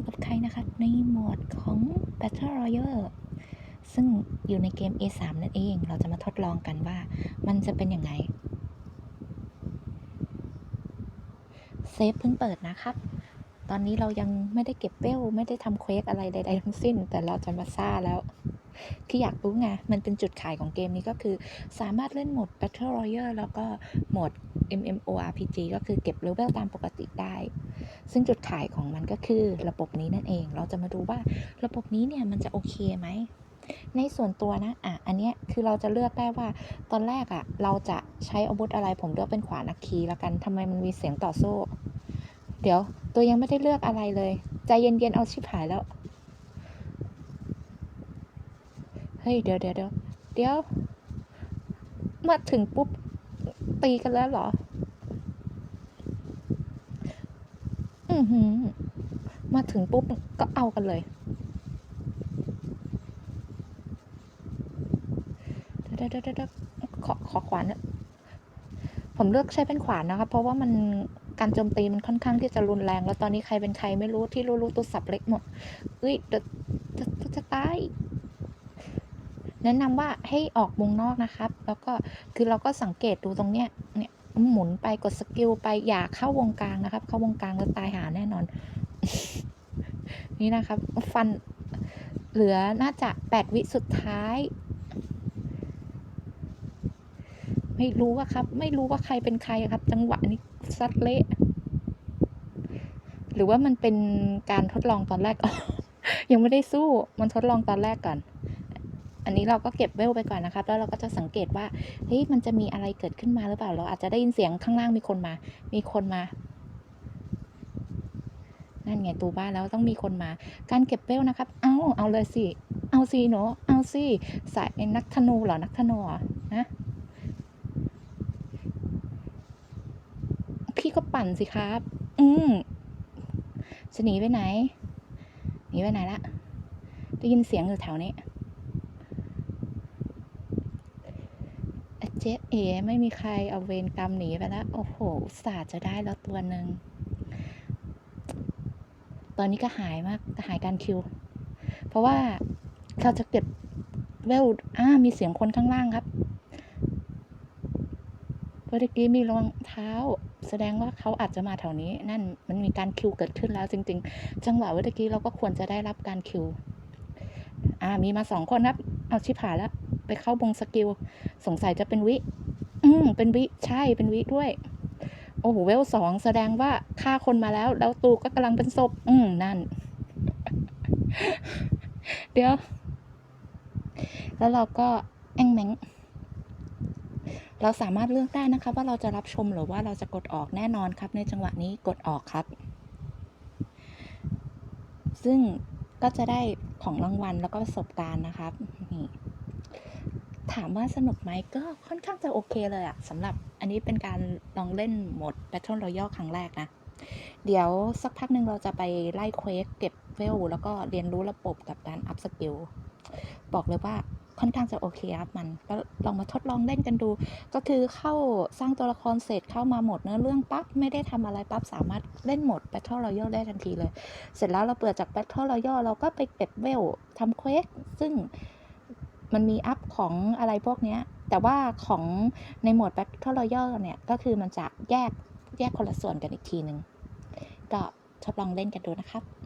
อยู่กับใครนะคะในหมวดของ Battle Royale ซึ่งอยู่ในเกม A3 นั่นเอง เราจะมาทดลองกันว่ามันจะเป็นยังไง เซฟเพิ่งเปิดนะครับ ตอนนี้เรายังไม่ได้เก็บเวลไม่ได้ทำเควสอะไรใดๆทั้งสิ้น แต่เราจะมาซ่าแล้ว ที่อยากรู้ไง มันเป็นจุดขายของเกมนี้ก็คือ สามารถเล่นโหมด Battle Royale แล้วก็โหมด MMORPG ก็คือเก็บเลเวลตามปกติได้ ซึ่งจุดขายของมันก็คือระบบนี้นั่นเอง เราจะมาดูว่าระบบนี้เนี่ยมันจะโอเคไหม ในส่วนตัวนะ อะ อันเนี้ยคือเราจะเลือกได้ว่า ตอนแรกอะ่ะ เราจะใช้อาวุธอะไร ผมเลือกเป็นขวานักคีและกันทำไมมันมีเสียงต่อโซ่ เดี๋ยว ตัวยังไม่ได้เลือกอะไรเลย ใจเย็นๆ เอาชิบหายแล้ว เฮ้ยเดี๋ยวเดี๋ยวเดี๋ยวเดี๋ยว มาถึงปุ๊บ ตีกันแล้วเหรอ อือหือ มาถึงปุ๊บ ก็เอากันเลยเดี๋ยวเดี๋ยวเดี๋ยวขอขอขวานเนี่ยผมเลือกใช้เป็นขวานนะครับเพราะว่ามันการโจมตีมันค่อนข้างที่จะรุนแรง แล้วตอนนี้ใครเป็นใครไม่รู้ที่รู้ๆตัวสับเล็กหมดเอ้ยเดี๋ยวจะจะจะตาย แนะนำว่าให้ออกวงนอกนะครับ แล้วก็คือเราก็สังเกตดูตรงเนี้ยเนี่ยหมุนไปกดสกิลไปอย่าเข้าวงกลางนะครับ เข้าวงกลางแล้วตายหาแน่นอน นี่นะครับ ฟันเหลือน่าจะแปดวิสุดท้าย ไม่รู้ว่าครับ ไม่รู้ว่าใครเป็นใครครับ จังหวะนี้ซัดเละหรือว่ามันเป็นการทดลองตอนแรกยังไม่ได้สู้มันทดลองตอนแรกก่อน อันนี้เราก็เก็บเวลไปก่อนนะครับ แล้วเราก็จะสังเกตว่าเฮ้ยมันจะมีอะไรเกิดขึ้นมาหรือเปล่า เราอาจจะได้ยินเสียงข้างล่างมีคนมา มีคนมา นั่นไงตูบ้านแล้วต้องมีคนมา การเก็บเวลนะครับ เอาเอาเลยสิ เอาสิหนูเอาสิสายนักธนูเหรอ นักธนูนะพี่ก็ปั่นสิครับ อืมจะหนีไปไหน หนีไปไหนละ ได้ยินเสียงอยู่แถวนี้อะ เจ๊เอ๋ไม่มีใครเอาเวรกรรมหนีไปแล้ว โอ้โหอุตสาห์จะได้แล้วตัวหนึ่ง ตอนนี้ก็หายมากหายการคิว เพราะว่าเราจะเก็บเวลอ่ามีเสียงคนข้างล่างครับเมื่อกี้มีรองเท้า แสดงว่าเขาอาจจะมาแถวนี้ นั่นมันมีการคิวเกิดขึ้นแล้วจริง ๆ จังหวะเมื่อกี้เราก็ควรจะได้รับการคิว อ่ามีมาสองคนครับ เอาชิบหายแล้ว ไปเข้าบงสกิล สงสัยจะเป็นวิ อืม เป็นวิ ใช่ เป็นวิด้วย โอ้โห เวลสองแสดงว่าฆ่าคนมาแล้ว แล้วตูก็กำลังเป็นศพ อืม นั่น เดี๋ยว แล้วเราก็แองแมงเราสามารถเลือกได้นะคะ ว่าเราจะรับชมหรือว่าเราจะกดออกแน่นอนครับ ในจังหวะนี้กดออกครับ ซึ่งก็จะได้ของรางวัลแล้วก็ประสบการณ์นะครับนี่ ถามว่าสนุกไหมก็ค่อนข้างจะโอเคเลยอะสำหรับอันนี้เป็นการลองเล่นโหมด Battle Royale ครั้งแรกนะ เดี๋ยวสักพักหนึ่งเราจะไปไล่เควสเก็บเวลแล้วก็เรียนรู้ระบบกับการอัพสกิลบอกเลยว่าค่อนข้างจะโอเคครับมันก็ลองมาทดลองเล่นกันดู ก็คือเข้าสร้างตัวละครเสร็จเข้ามาหมดเนื้อเรื่องปั๊บไม่ได้ทำอะไรปั๊บสามารถเล่นหมด Battle Royale ได้ทันทีเลย เสร็จแล้วเราเปิดจาก Battle Royale เราก็ไปเก็บเวลทำเควสซึ่ง มันมีอัพของอะไรพวกเนี้ยแต่ว่าของในโหมด Battle Royale เนี่ย ก็คือมันจะแยกแยกคนละส่วนกันอีกทีหนึ่งก็ทดลองเล่นกันดูนะครับ